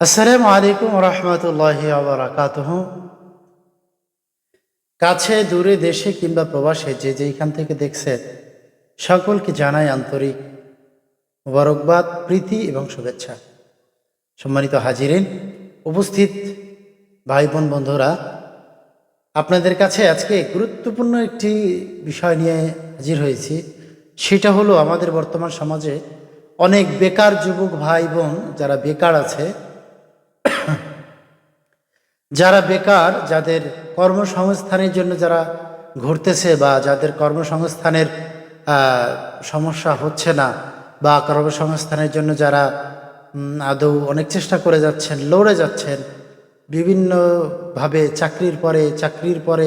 আসসালামু আলাইকুম রহমতুল্লাহ আবরাকাত কাছে, দূরে দেশে কিংবা প্রবাসে যে যেইখান থেকে দেখছেন সকলকে জানাই আন্তরিক বরকবাদ প্রীতি এবং শুভেচ্ছা। সম্মানিত হাজিরিন, উপস্থিত ভাই বোন বন্ধুরা, আপনাদের কাছে আজকে গুরুত্বপূর্ণ একটি বিষয় নিয়ে হাজির হয়েছি। সেটা হলো আমাদের বর্তমান সমাজে অনেক বেকার যুবক ভাই বোন যারা বেকার আছে যারা বেকার, যাদের কর্মসংস্থানের জন্য যারা ঘুরতেছে বা যাদের কর্মসংস্থানের সমস্যা হচ্ছে না বা কর্মসংস্থানের জন্য যারা আদৌ অনেক চেষ্টা করে যাচ্ছেন, লড়ে যাচ্ছেন বিভিন্নভাবে চাকরির পরে চাকরির পরে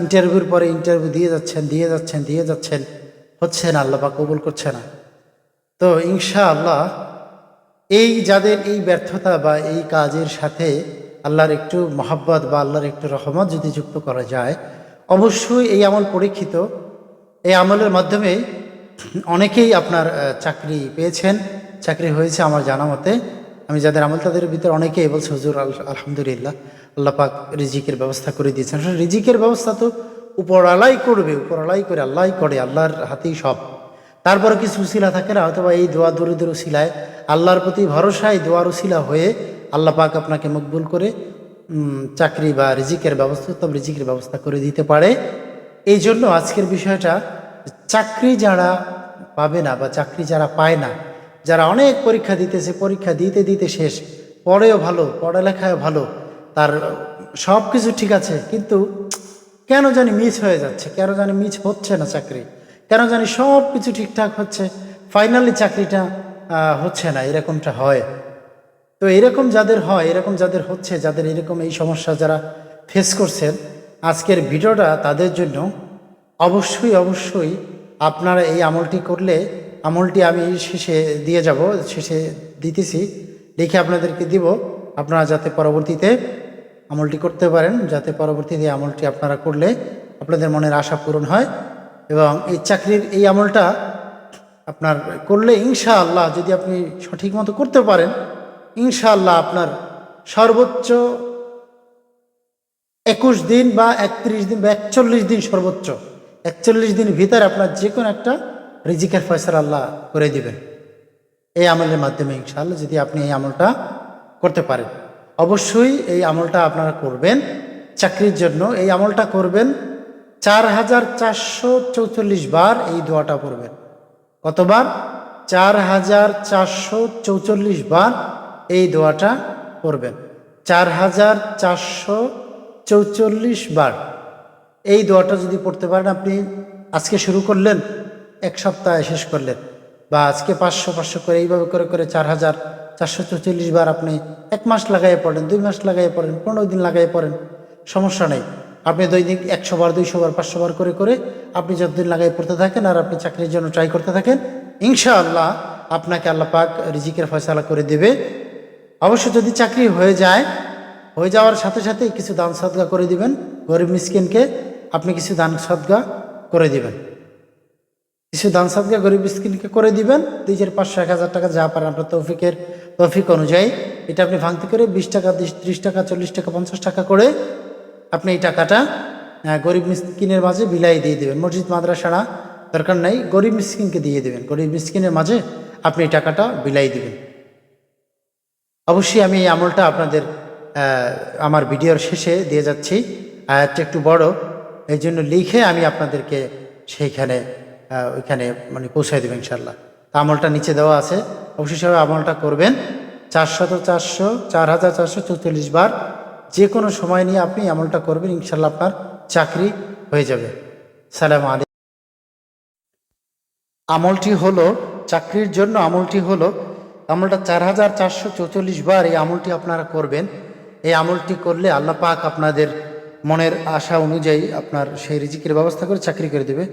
ইন্টারভিউর পরে ইন্টারভিউ দিয়ে যাচ্ছেন দিয়ে যাচ্ছেন দিয়ে যাচ্ছেন, হচ্ছে না, আল্লাহ বা কবুল করছে না। তো ইনশা আল্লাহ এই যাদের এই ব্যর্থতা বা এই কাজের সাথে আল্লাহর একটু মহাব্বত বা আল্লাহর একটু রহমত যদি যুক্ত করা যায়, অবশ্যই এই আমল পরীক্ষিত। এই আমলের মাধ্যমে অনেকেই আপনার চাকরি পেয়েছেন, চাকরি হয়েছে আমার জানা মতে। আমি যাদের আমল তাদের ভিতরে অনেকেই বলছে, হুজুর, আল- আলহামদুলিল্লাহ, আল্লাহ পাক রিজিকের ব্যবস্থা করে দিয়েছেন। রিজিকের ব্যবস্থা তো উপরালাই করবে উপরালাই করে আল্লাহই করে, আল্লাহর হাতেই সব। তারপরে কিছু উসিলা থাকে না হয়তো এই দোয়া দরিদ্র উসিলায় আল্লাহর প্রতি ভরসায় দোয়ার উসিলা হয়ে আল্লাহ পাক আপনাকে মকবুল করে চাকরি বা রিজিকের ব্যবস্থা, উত্তম রিজিকের ব্যবস্থা করে দিতে পারে। এই জন্য আজকের বিষয়টা, চাকরি যারা পাবে না বা চাকরি যারা পায় না, যারা অনেক পরীক্ষা দিতেছে, পরীক্ষা দিতে দিতে শেষ, পড়েও ভালো পড়ালেখায় ভালো, তার সব কিছু ঠিক আছে, কিন্তু কেন জানি মিস হয়ে যাচ্ছে, কেন জানি মিস হচ্ছে না চাকরি? কেন জানি সব কিছু ঠিকঠাক হচ্ছে। ফাইনালি চাকরিটা হচ্ছে না, এরকমটা হয়। তো এরকম যাদের হয়, এরকম যাদের হচ্ছে, যাদের এরকম এই সমস্যা যারা ফেস করছেন, আজকের ভিডিওটা তাদের জন্য অবশ্যই অবশ্যই আপনারা এই আমলটি করলে, আমলটি আমি শেষে দিয়ে যাব, শেষে দিতেছি। লিখে আপনাদেরকে দিব, আপনারা যাতে পরবর্তীতে আমলটি করতে পারেন, যাতে পরবর্তীতে আমলটি আপনারা করলে আপনাদের মনের আশা পূরণ হয়। এবং এই চাকরির এই আমলটা আপনার করলে ইনশাআল্লাহ যদি আপনি সঠিক মতো করতে পারেন, ইনশাআল্লাহ আপনার সর্বোচ্চ একুশ দিন বা একত্রিশ দিন বা একচল্লিশ দিন সর্বোচ্চ, একচল্লিশ দিন ভিতরে আপনার যে কোনো একটা রিজিকের ফয়সালা আল্লাহ করে দিবেন। এই আমলের মাধ্যমে ইনশাআল্লাহ যদি আপনি এই আমলটা করতে পারেন। অবশ্যই এই আমলটা আপনারা করবেন, চাকরির জন্য এই আমলটা করবেন। চার হাজার চারশো চৌচল্লিশ বার এই দোয়াটা পড়বেন। কতবার? চার হাজার চারশো চৌচল্লিশ বার এই দোয়াটা পড়বেন। চার হাজার চারশো চৌচল্লিশ বার এই দোয়াটা যদি পড়তে পারেন, আপনি আজকে শুরু করলেন, এক সপ্তাহে শেষ করলেন, বা আজকে পাঁচশো পাঁচশো করে এইভাবে করে করে চার হাজার চারশো চৌচল্লিশ বার আপনি এক মাস লাগাইয়ে পড়েন, দুই মাস লাগাইয়ে পড়েন, পনেরো দিন লাগাইয়ে পড়েন, সমস্যা নেই। আপনি দৈনিক একশো বার, দুইশো বার, পাঁচশো বার করে করে আপনি যতদিন লাগাই পড়তে থাকেন আর আপনি চাকরির জন্য ট্রাই করতে থাকেন, ইনশাআল্লাহ আপনাকে আল্লাহ পাক রিজিকের ফয়সালা করে দেবে। অবশ্য যদি চাকরি হয়ে যায়, হয়ে যাওয়ার সাথে সাথে কিছু দান সদগা করে দিবেন, গরিব মিসকিনকে আপনি কিছু দান সদগা করে দিবেন। কিছু দান সদগা গরিব মিসকিনকে করে দিবেন চার, পাঁচশো, এক হাজার টাকা যা পারেন, আপনার তৌফিকের তৌফিক অনুযায়ী। এটা আপনি ভাঙতে করে বিশ টাকা, ত্রিশ টাকা, চল্লিশ টাকা, পঞ্চাশ টাকা করে আপনি এই টাকাটা গরিব মিসকিনের মাঝে বিলাই দিয়ে দেবেন। মসজিদ মাদ্রাসারা দরকার নাই, গরিব মিসকিনকে দিয়ে দেবেন। গরিব মিসকিনের মাঝে আপনি এই টাকাটা বিলাই দিবেন। অবশ্যই আমি এই আমলটা আপনাদের আমার ভিডিওর শেষে দিয়ে যাচ্ছি। আয়াতটা একটু বড়, এই জন্য লিখে আমি আপনাদেরকে সেইখানে ওইখানে মানে পৌঁছায় দেবেন ইনশাল্লাহ তা আমলটা নিচে দেওয়া আছে। অবশ্যই সবাই আমলটা করবেন। চারশত চারশো, চার হাজার চারশো চৌচল্লিশ বার যে কোনো সময় নিয়ে আপনি আমলটা করবেন ইনশাল্লাহ আপনার চাকরি হয়ে যাবে। সালাম আলাইকুম। আমলটি হলো, চাকরির জন্য আমলটি হলো, আমলটা চার হাজার চারশো চৌচল্লিশ বার এই আমলটি আপনারা করবেন। এই আমলটি করলে আল্লাহ পাক আপনাদের মনের আশা অনুযায়ী আপনার সেই রিজিকের ব্যবস্থা করে চাকরি করে দেবে।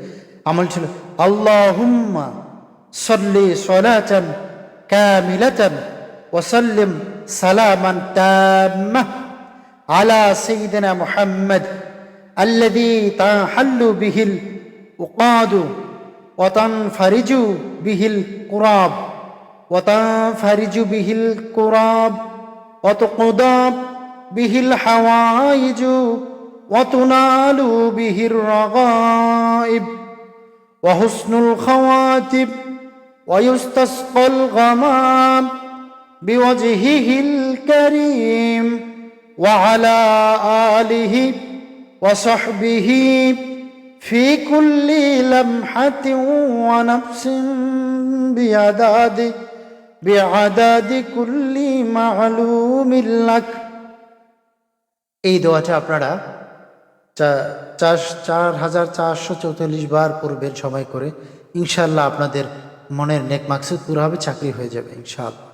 আমল ছিল আল্লাহুম্মা সল্লি সলাচান কামিলাচান ওয়াসাল্লিম সালামান على سيدنا محمد الذي تحل به الأقاد وتنفرج به القراب وتنفرج به القراب وتقضى به الحوائج وتنال به الرغائب وحسن الخواتب ويستسقى الغمام بوجهه الكريم. وعلى آله وصحبه في كل لمحة ونفس بعداد بعداد كل معلوم لك এই দোয়াটা আপনারা চা- চার চার হাজার চারশো চৌচল্লিশ বার পূর্বের সময় করে ইনশাল্লাহ আপনাদের মনের নেক মাকসুদ পুরো হবে চাকরি হয়ে যাবে ইনশাআল্লাহ